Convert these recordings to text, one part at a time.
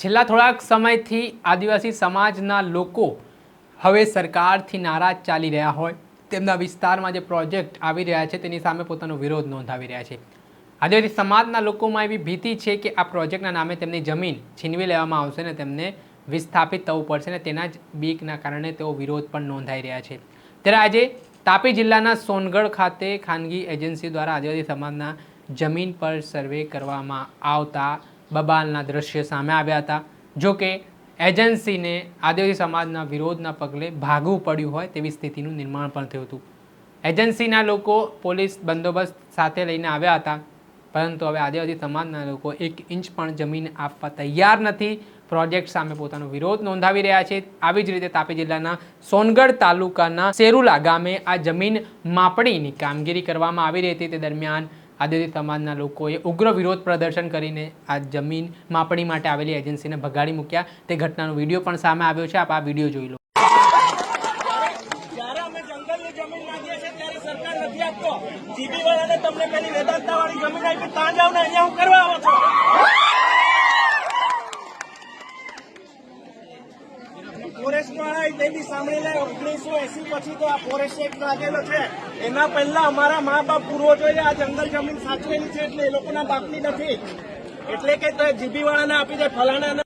છેલ્લા થોડાક સમયથી આદિવાસી સમાજના લોકો હવે સરકારથી નારાજ ચાલી રહ્યા હોય, તેમના વિસ્તારમાં જે પ્રોજેક્ટ આવી રહ્યા છે તેની સામે પોતાનો વિરોધ નોંધાવી રહ્યા છે. આદિવાસી સમાજના લોકોમાં એવી ભીતિ છે કે આ પ્રોજેક્ટના નામે તેમની જમીન છીનવી લેવામાં આવશે ને તેમને વિસ્થાપિત થવું પડશે ને તેના જ બીકના કારણે તેઓ વિરોધ પણ નોંધાઈ રહ્યા છે. ત્યારે આજે તાપી જિલ્લાના સોનગઢ ખાતે ખાનગી એજન્સી દ્વારા આદિવાસી સમાજના જમીન પર સર્વે કરવામાં આવતા બબાલના દ્રશ્ય સામે આવ્યા હતા. જો કે, એજન્સીને આદિવાસી સમાજના વિરોધના પગલે ભાગવું પડ્યું હોય તેવી સ્થિતિનું નિર્માણ પણ થયું હતું. એજન્સીના લોકો પોલીસ બંદોબસ્ત સાથે લઈને આવ્યા હતા, પરંતુ હવે આદિવાસી સમાજના લોકો એક ઇંચ પણ જમીન આપવા તૈયાર નથી. પ્રોજેક્ટ સામે પોતાનો વિરોધ નોંધાવી રહ્યા છે. આવી જ રીતે તાપી જિલ્લાના સોનગઢ તાલુકાના સેરુલા ગામે આ જમીન માપણીની કામગીરી કરવામાં આવી રહી હતી. તે દરમિયાન આદિવાસી સમાજના લોકોએ ઉગ્ર વિરોધ પ્રદર્શન કરીને આ જમીન માપણી માટે આવેલી એજન્સીને ભગાડી મૂક્યા. તે ઘટનાનો વીડિયો પણ સામે આવ્યો છે. આપ આ વીડિયો જોઈ લો. સાંભળેલા એસી પછી તો આ ફોરેસ્ટ એક્ટ લાગેલો છે. એના પહેલા અમારા મા બાપ પૂર્વજોએ આ જંગલ જમીન સાચવેલી છે એટલે એ લોકોના બાપની નથી. એટલે કે જીબી વાળાને આપી દે ફલાણા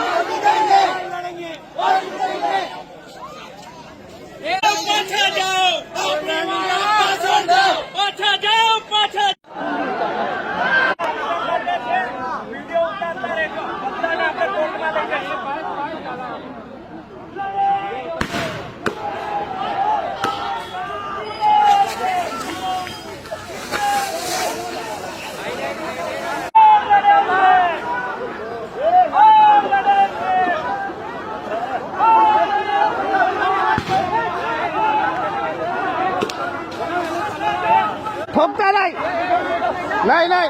آمدنگي لڙنگي থপকা নাই নাই নাই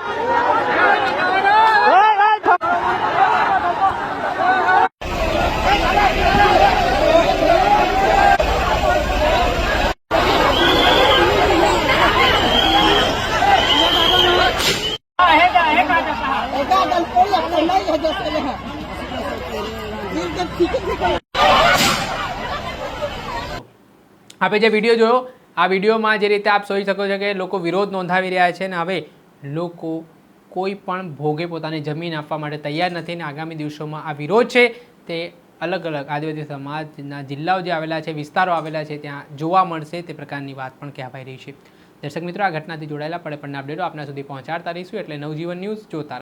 આપણે જે વિડીયો જોયો આ વિડીયોમાં જે રીતે આપ જોઈ શકો છો કે લોકો વિરોધ નોંધાવી રહ્યા છે ને હવે લોકો કોઈ પણ ભોગે પોતાની જમીન આપવા માટે તૈયાર નથી ને આગામી દિવસોમાં આ વિરોધ છે તે અલગ અલગ આદિવાસી સમાજના જિલ્લાઓ જે આવેલા છે, વિસ્તારો આવેલા છે, ત્યાં જોવા મળશે તે પ્રકારની વાત પણ કહેવાઈ રહી છે દર્શક મિત્રો, આ ઘટનાથી જોડાયેલા પડે પણ અપડેટો આપના સુધી પહોંચાડતા રહીશું એટલે નવજીવન ન્યૂઝ જોતા.